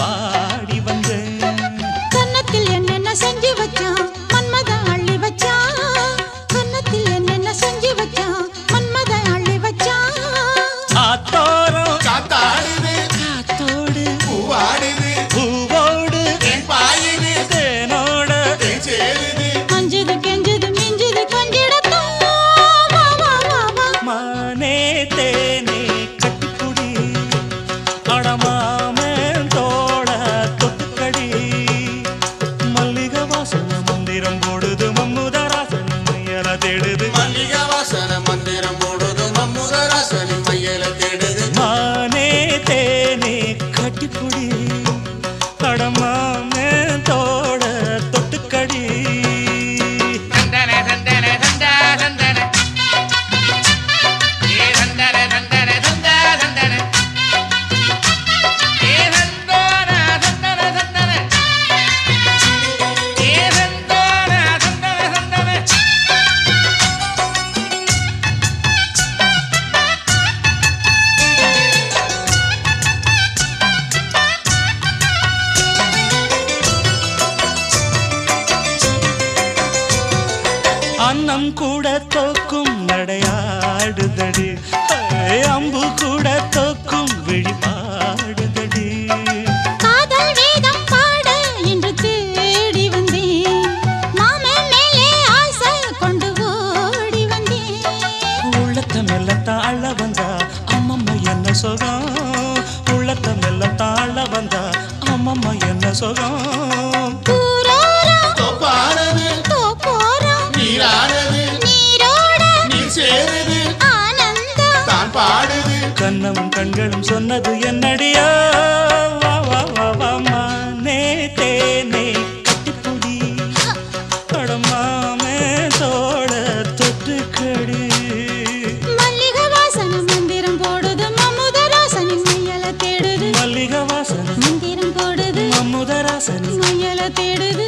பாடி வந்த கன்னத்தில் என்னென்ன செஞ்சு வச்சான்? மன்மத அள்ளி வச்சான். கன்னத்தில் என்னென்ன செஞ்சு வச்சான்? மன்மத அள்ளி வச்சான். காத்தாடுது காத்தோடு பூவாடுது. அன்னம் கூட தோக்கும் நடையாடுதடி. அம்பு கூட தோக்கும் விழிபாடுதடி காதல் வேதம் பாட என்று தேடி வந்தேன். மாமன் மேலே ஆசை கொண்டு ஓடி வந்தேன். உள்ளத்த மெல்ல தாழ வந்தா அம்மம்மா என்ன சுகம்? உள்ளத்த மெல்ல தாழ வந்தா அம்மம்மா என்ன சுகம்? கண்களும் சொன்னது என்னடியா? வா வா வா வா மானே தேனே கட்டிப்புடி. அடமாமே தோட தொட்டுக்கடி மல்லிகை வாசன மந்திரம் போடுது மமுதராசனி மையல தேடுது. மல்லிகை வாசனை மந்திரம் போடுது மம்முதராசனி மையல தேடுது.